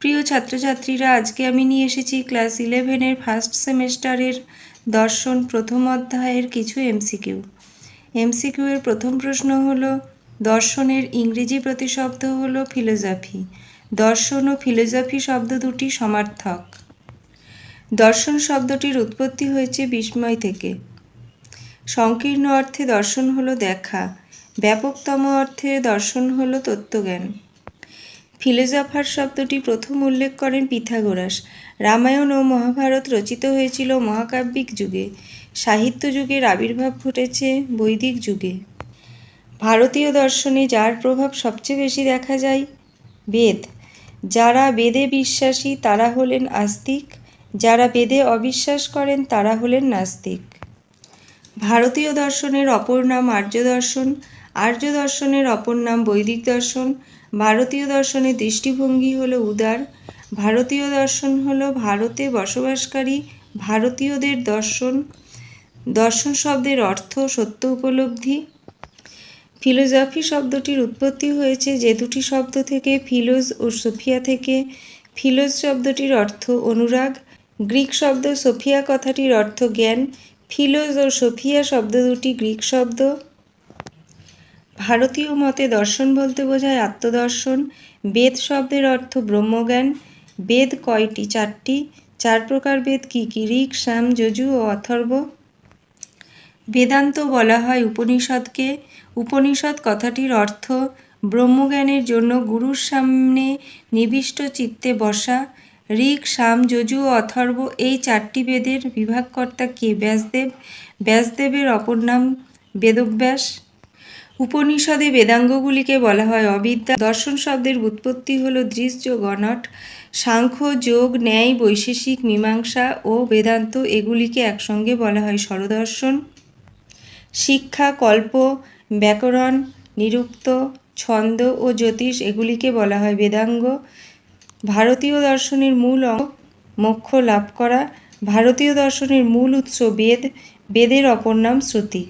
প্রিয় ছাত্রছাত্রীরা, আজকে আমি নিয়ে এসেছি ক্লাস ইলেভেনের ফার্স্ট সেমেস্টারের দর্শন প্রথম অধ্যায়ের কিছু এমসিকিউ। এমসিকিউ এর প্রথম প্রশ্ন হল, দর্শনের ইংরেজি প্রতিশব্দ হল ফিলোজফি দর্শন ও ফিলোজফি শব্দ দুটি সমার্থক। দর্শন শব্দটির উৎপত্তি হয়েছে বিস্ময় থেকে। সংকীর্ণ অর্থে দর্শন হলো দেখা। ব্যাপকতম অর্থে দর্শন হলো তত্ত্বজ্ঞান। ফিলোজফার শব্দটি প্রথম উল্লেখ করেন পিথাগোরাস। রামায়ণ ও মহাভারত রচিত হয়েছিল মহাকাব্যিক যুগে। সাহিত্য যুগের আবির্ভাব ঘটেছে বৈদিক যুগে। ভারতীয় দর্শনে যার প্রভাব সবচেয়ে বেশি দেখা যায় বেদ। যারা বেদে বিশ্বাসী, তারা হলেন আস্তিক। যারা বেদে অবিশ্বাস করেন, তারা হলেন নাস্তিক। ভারতীয় দর্শনের অপর নাম আর্য দর্শন আর্য দর্শনের অপর নাম বৈদিক দর্শন, ভারতীয় দর্শনের দৃষ্টিভঙ্গি হল উদার, ভারতীয় দর্শন হল ভারতে বসবাসকারী ভারতীয়দের দর্শন দর্শন শব্দের অর্থ সত্য উপলব্ধি। ফিলোজফি শব্দটির উৎপত্তি হয়েছে যে দুটি শব্দ থেকে, ফিলোজ ও সোফিয়া থেকে। ফিলোজ শব্দটির অর্থ অনুরাগ, গ্রিক শব্দ সোফিয়া কথাটির অর্থ জ্ঞান। ফিলোজ ও সোফিয়া শব্দ দুটি গ্রিক শব্দ। ভারতীয় মতে দর্শন বলতে বোঝায় আত্মদর্শন। বেদ শব্দের অর্থ ব্রহ্মজ্ঞান। বেদ কয়টি? চারটি। চার প্রকার বেদ কী কী? ঋক শ্যাম যজু ও অথর্ব। বেদান্ত বলা হয় উপনিষদকে। উপনিষদ কথাটির অর্থ ব্রহ্মজ্ঞানের জন্য গুরুর সামনে নিবিষ্ট চিত্তে বসা। ঋক, সাম, যজু ও অথর্ব এই চারটি বেদের বিভাগকর্তা কে? ব্যাসদেব। ব্যাসদেবের অপর নাম বেদব্যাস। উপনিষদে বেদাঙ্গগুলিকে বলা হয় অবিদ্যা। দর্শন শব্দের উৎপত্তি হল দৃশ্য গণট সাংখ্য, যোগ, ন্যায়, বৈশেষিক, মীমাংসা ও বেদান্ত। এগুলিকে একসঙ্গে বলা হয় স্বরদর্শন। শিক্ষা, কল্প, ব্যাকরণ, নিরুক্ত, ছন্দ ও জ্যোতিষ এগুলিকে বলা হয় বেদাঙ্গ। ভারতীয় দর্শনের মূল অঙ্গ মোক্ষ লাভ করা। ভারতীয় দর্শনের মূল উৎস বেদ। বেদের অপর নাম শ্রুতি।